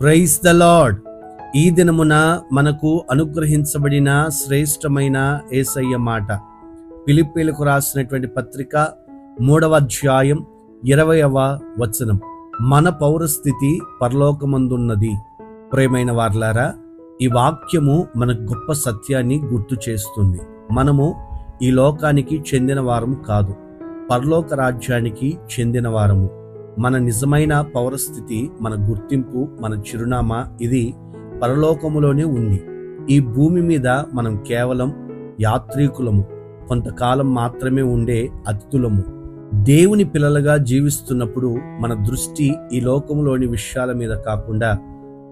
Praise the lord ఈ దినమున మనకు అనుగ్రహించబడిన శ్రేష్టమైన ఏసయ్య మాట. పిలిపిలకు రాసినటువంటి పత్రిక మూడవ అధ్యాయం ఇరవయవ వచనం. మన పౌరస్థితి పరలోకమందున్నది. ప్రేమైన వార్లారా ఈ వాక్యము మనకు గొప్ప సత్యాన్ని గుర్తు చేస్తుంది. మనము ఈ లోకానికి చెందిన వారము కాదు. పరలోక రాజ్యానికి చెందిన వారము. మన నిజమైన పౌరస్థితి మన గుర్తింపు మన చిరునామా ఇది పరలోకములోనే ఉంది. ఈ భూమి మీద మనం కేవలం యాత్రికులము కొంతకాలం మాత్రమే ఉండే అతిథులము. దేవుని పిల్లలుగా జీవిస్తున్నప్పుడు మన దృష్టి ఈ లోకములోని విషయాల మీద కాకుండా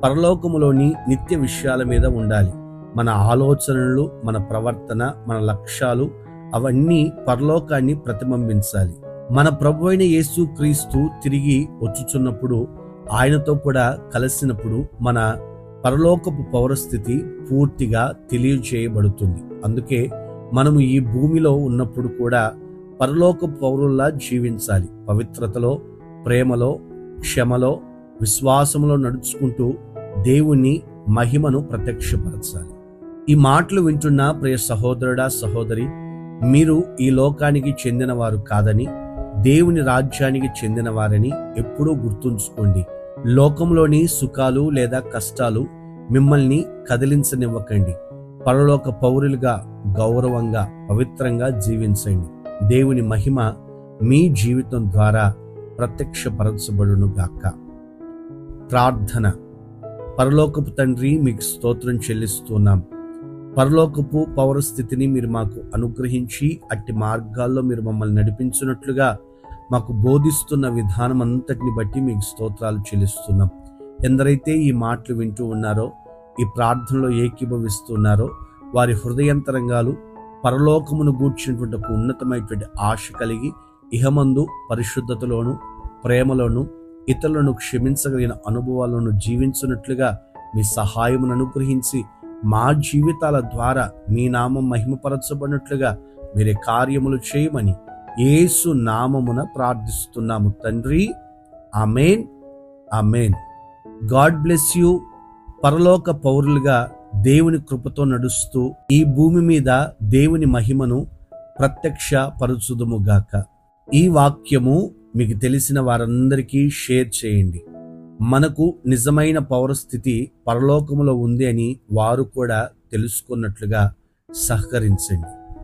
పరలోకములోని నిత్య విషయాల మీద ఉండాలి. మన ఆలోచనలు మన ప్రవర్తన మన లక్ష్యాలు అవన్నీ పరలోకాన్ని ప్రతిబింబించాలి. మన ప్రభు అయిన యేసు క్రీస్తు తిరిగి వచ్చుచున్నప్పుడు ఆయనతో కూడా కలిసినప్పుడు మన పరలోకపు పౌరస్థితి పూర్తిగా తెలియజేయబడుతుంది. అందుకే మనము ఈ భూమిలో ఉన్నప్పుడు కూడా పరలోక పౌరుల్లా జీవించాలి. పవిత్రతలో ప్రేమలో క్షమలో విశ్వాసంలో నడుచుకుంటూ దేవుని మహిమను ప్రత్యక్షపరచాలి. ఈ మాటలు వింటున్న ప్రియ సహోదరుడా సహోదరి మీరు ఈ లోకానికి చెందినవారు కాదని దేవుని రాజ్యానికి చెందినవారని ఎప్పుడూ గుర్తుంచుకోండి. లోకంలోని సుఖాలు లేదా కష్టాలు మిమ్మల్ని కదిలించనివ్వకండి. పరలోక పౌరులుగా గౌరవంగా పవిత్రంగా జీవించండి. దేవుని మహిమ మీ జీవితం ద్వారా ప్రత్యక్షపరచబడును గాక. ప్రార్థన. పరలోకపు తండ్రి మీకు స్తోత్రం చెల్లిస్తున్నాం. పరలోకపు పౌరస్థితిని మీరు మాకు అనుగ్రహించి అట్టి మార్గాల్లో మీరు మమ్మల్ని నడిపించినట్లుగా మాకు బోధిస్తున్న విధానం అంతటిని బట్టి మీకు స్తోత్రాలు చెల్లిస్తున్నాం. ఎందరైతే ఈ మాటలు వింటూ ఉన్నారో ఈ ప్రార్థనలో ఏకీభవిస్తున్నారో వారి హృదయంతరంగాలు పరలోకమును గూర్చినటువంటి ఒక ఉన్నతమైనటువంటి ఆశ కలిగి ఇహమందు పరిశుద్ధతలోను ప్రేమలోను ఇతరులను క్షమించగలిగిన అనుభవాలను జీవించినట్లుగా మీ సహాయమును అనుగ్రహించి మా జీవితాల ద్వారా మీ నామం మహిమపరచబడినట్లుగా మీరే కార్యములు చేయమని యేసు నామమున ప్రార్థిస్తున్నాము తండ్రి. Amen amen God bless you. పరలోక పౌరులుగా దేవుని కృపతో నడుస్తూ ఈ భూమి మీద దేవుని మహిమను ప్రత్యక్ష పరుచుదుముగాక ఈ వాక్యము మీకు తెలిసిన వారందరికీ షేర్ చేయండి. మనకు నిజమైన పౌరస్థితి పరలోకములో ఉంది అని వారు కూడా తెలుసుకున్నట్లుగా సహకరించండి.